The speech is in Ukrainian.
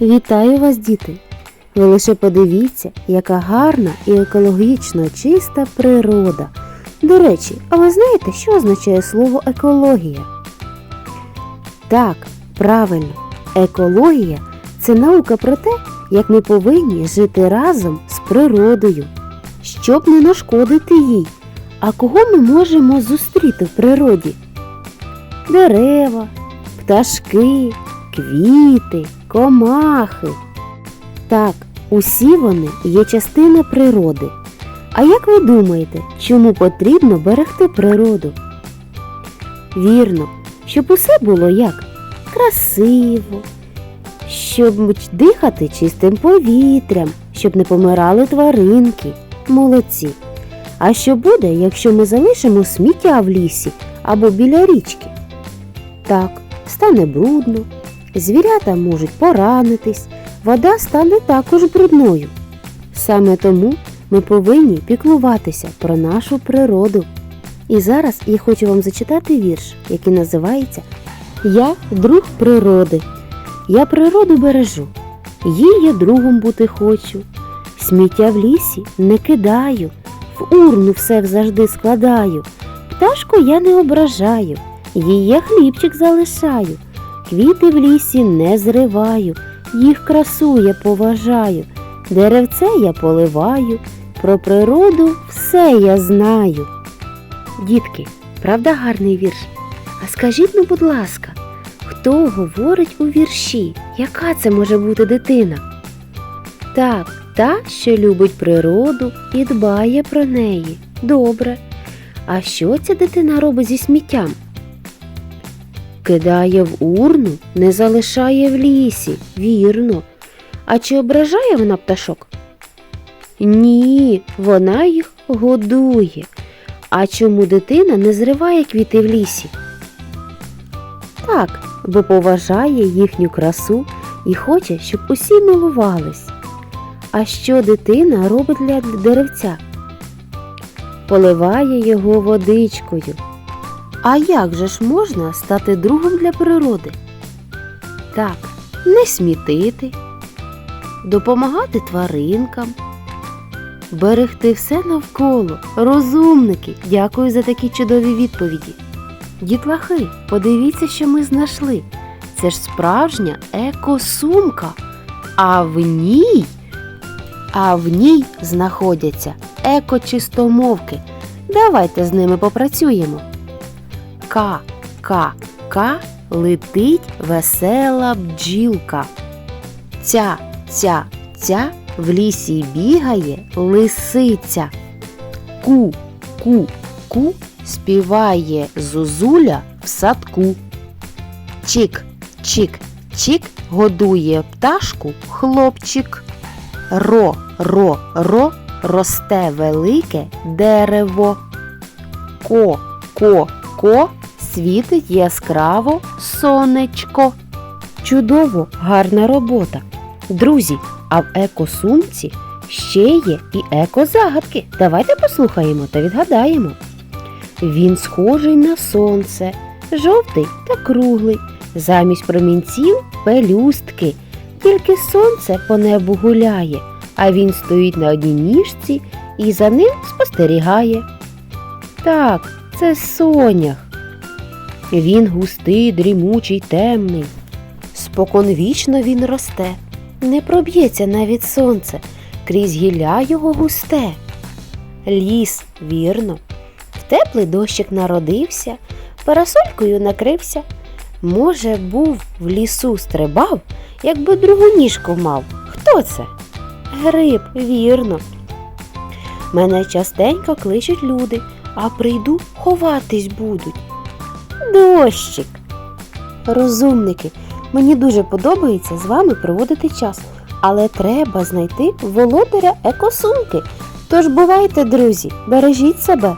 Вітаю вас, діти! Ви лише подивіться, яка гарна і екологічно чиста природа. До речі, а ви знаєте, що означає слово екологія? Так, правильно, екологія це наука про те, як ми повинні жити разом з природою, щоб не нашкодити їй. А кого ми можемо зустріти в природі? Дерева, пташки, квіти, комахи. Так, усі вони є частина природи. А як ви думаєте, чому потрібно берегти природу? Вірно, щоб усе було як красиво, щоб дихати чистим повітрям, щоб не помирали тваринки, молодці. А що буде, якщо ми залишимо сміття в лісі або біля річки? Так, стане брудно, звірята можуть поранитись, вода стане також брудною. Саме тому ми повинні піклуватися про нашу природу. І зараз я хочу вам зачитати вірш, який називається Я друг природи. Я природу бережу, їй я другом бути хочу. Сміття в лісі не кидаю, в урну все завжди складаю. Пташку я не ображаю, їй я хлібчик залишаю. Квіти в лісі не зриваю, їх красу я поважаю. Деревце я поливаю, про природу все я знаю. Дітки, правда гарний вірш? А скажіть ну, будь ласка, хто говорить у вірші? Яка це може бути дитина? Так, та, що любить природу і дбає про неї. Добре. А що ця дитина робить зі сміттям? Кидає в урну, не залишає в лісі, вірно. А чи ображає вона пташок? Ні, вона їх годує. А чому дитина не зриває квіти в лісі? Так, бо поважає їхню красу і хоче, щоб усі милувались. А що дитина робить для деревця? Поливає його водичкою. А як же ж можна стати другом для природи? Так, не смітити, допомагати тваринкам, берегти все навколо. Розумники, дякую за такі чудові відповіді. Дітлахи, подивіться, що ми знайшли. Це ж справжня екосумка. А в ній, а в ній знаходяться екочистомовки. Давайте з ними попрацюємо. Ка, ка, ка летить весела бджілка. Ця, ця, ця в лісі бігає лисиця. Ку, ку, ку співає зозуля в садку. Чик, чик, чик годує пташку хлопчик. Ро, ро, ро росте велике дерево. Ко, ко, ко світить яскраво сонечко. Чудово, гарна робота. Друзі, а в екосумці ще є і екозагадки. Давайте послухаємо та відгадаємо. Він схожий на сонце, жовтий та круглий, замість промінців пелюстки. Тільки сонце по небу гуляє, а він стоїть на одній ніжці і за ним спостерігає. Так, це сонях. Він густий, дрімучий, темний. Споконвічно він росте, не проб'ється навіть сонце, крізь гілля його густе. Ліс, вірно, в теплий дощик народився, парасолькою накрився. Може, був в лісу стрибав, якби другу ніжку мав. Хто це? Гриб, вірно. Мене частенько кличуть люди, а прийду ховатись будуть. Дощик. Розумники, мені дуже подобається з вами проводити час, але треба знайти володаря екосумки. Тож бувайте, друзі, бережіть себе.